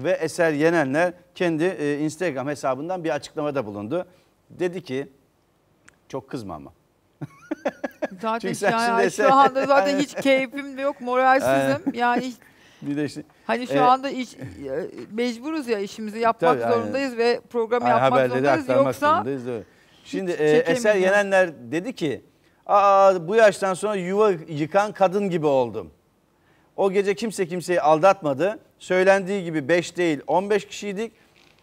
ve Eser Yenenler kendi e, Instagram hesabından bir açıklamada bulundu. Dedi ki çok kızma ama. Zaten Çünkü sen yani şimdi şu eser- anda zaten Aynen. hiç keyfim de yok, moralsizim. Yani Bir de işte hani şu Evet. anda iş, e, mecburuz ya işimizi yapmak Tabii, aynen. zorundayız ve programı Ay, yapmak zorundayız. Yoksa zorundayız. Şimdi e, Eser. Yenenler dedi ki Aa, bu yaştan sonra yuva yıkan kadın gibi oldum. O gece kimse kimseyi aldatmadı. Söylendiği gibi 5 değil 15 kişiydik.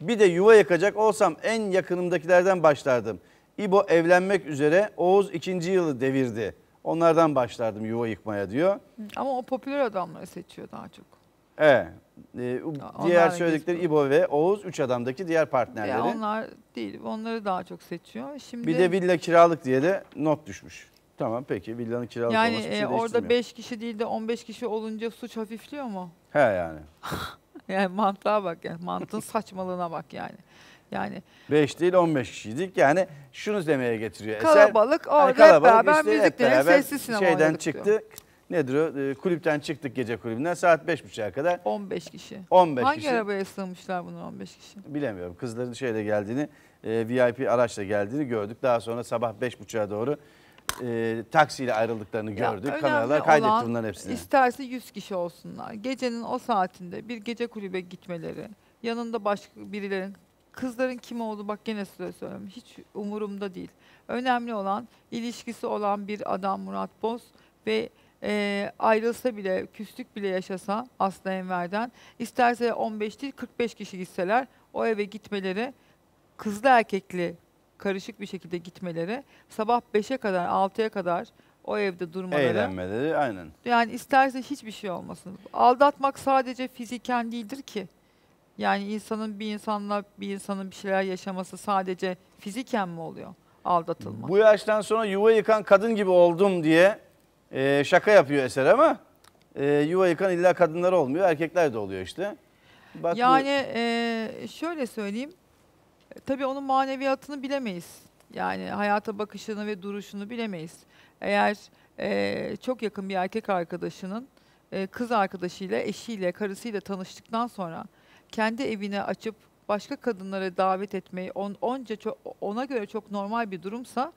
Bir de yuva yakacak olsam en yakınımdakilerden başlardım. İbo evlenmek üzere Oğuz ikinci yılı devirdi. Onlardan başlardım yuva yıkmaya diyor. ama o popüler adamları seçiyor daha çok. Evet. Ee, diğer söyledikleri geçti. İbo ve Oğuz üç adamdaki diğer partnerleri. Ya onlar değil, onları daha çok seçiyor. Şimdi Bir de villa kiralık diye de not düşmüş. Tamam peki villanın kiralık yani olması bir e, şey orada değiştirmiyor. 5 kişi değil de 15 kişi olunca suç hafifliyor mu? He yani. Yani mantığa bak yani mantığın saçmalığına bak yani. Yani 5 değil 15 kişiydik. Yani şunu demeye getiriyor eser. kalabalık Hani orada hep beraber işte müzik beraber sessiz sinema Şeyden oynadık diyor. çıktık. Nedir o? Ee, kulüpten çıktık gece kulübünden saat 5.30'a kadar. 15 kişi. 15 Hangi kişi. arabaya sığmışlar bunu 15 kişi? Bilemiyorum. Kızların şeyle geldiğini, e, VIP araçla geldiğini gördük. Daha sonra sabah 5.30'a doğru e, taksiyle ayrıldıklarını gördük. Kameralar kaydetti bunların hepsini. İsterse 100 kişi olsunlar. Gecenin o saatinde bir gece kulübe gitmeleri, yanında başka birilerin, kızların kim olduğu bak gene size söylüyorum. Hiç umurumda değil. Önemli olan ilişkisi olan bir adam Murat Boz ve e, ayrılsa bile, küslük bile yaşasa Aslı Enver'den isterse 15 değil 45 kişi gitseler o eve gitmeleri kızlı erkekli karışık bir şekilde gitmeleri sabah 5'e kadar 6'ya kadar o evde durmaları Eğlenmeleri aynen. yani isterse hiçbir şey olmasın. Aldatmak sadece fiziken değildir ki. Yani insanın bir insanla bir insanın bir şeyler yaşaması sadece fiziken mi oluyor aldatılma? Bu yaştan sonra yuva yıkan kadın gibi oldum diye e, şaka yapıyor Eser ama e, yuva yıkan illa kadınlar olmuyor. Erkekler de oluyor işte. Bak bu- yani eee, şöyle söyleyeyim. E, Tabii onun maneviyatını bilemeyiz. Yani hayata bakışını ve duruşunu bilemeyiz. Eğer eee, çok yakın bir erkek arkadaşının eee, kız arkadaşıyla, eşiyle, karısıyla tanıştıktan sonra kendi evine açıp başka kadınlara davet etmeyi on, onca çok, ona göre çok normal bir durumsa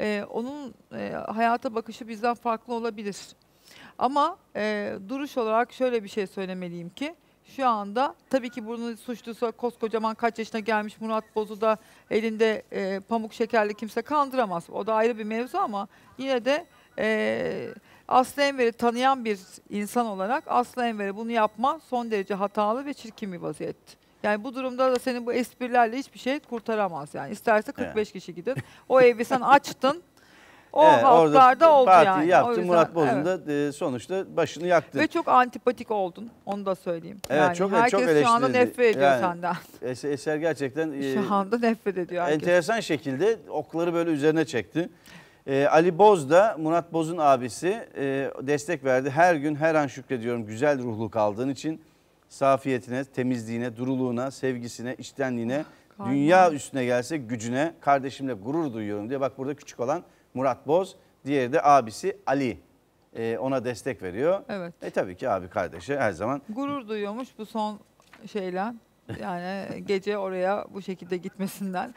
eee, onun eee, hayata bakışı bizden farklı olabilir. Ama eee, duruş olarak şöyle bir şey söylemeliyim ki şu anda tabii ki bunun suçlusu koskocaman kaç yaşına gelmiş Murat Boz'u da elinde eee, pamuk şekerli kimse kandıramaz. O da ayrı bir mevzu ama yine de eee Aslı Enver'i tanıyan bir insan olarak Aslı Enver'e bunu yapma son derece hatalı ve çirkin bir vaziyet. Yani bu durumda da senin bu esprilerle hiçbir şey kurtaramaz yani. İsterse 45 kişi gidin. O evi sen açtın. O Evet, orada halklarda oldu partiyi yani. O yaptı. yüzden- Murat Boz'un evet. da e, sonuçta başını yaktı. Ve çok antipatik oldun. Onu da söyleyeyim. Evet, yani çok- herkes çok şu anda nefret ediyor Yani senden. Es- Eser gerçekten e, Şu anda nefret ediyor herkes. enteresan şekilde okları böyle üzerine çekti. E, Ali Boz da Murat Boz'un abisi e, destek verdi. Her gün her an şükrediyorum güzel ruhlu kaldığın için safiyetine, temizliğine, duruluğuna, sevgisine, içtenliğine, Galiba. dünya üstüne gelse gücüne kardeşimle gurur duyuyorum diye. Bak burada küçük olan Murat Boz, diğeri de abisi Ali. E, ona destek veriyor. Evet. E tabii ki abi kardeşi her zaman Gurur duyuyormuş bu son şeyle. Yani gece oraya bu şekilde gitmesinden.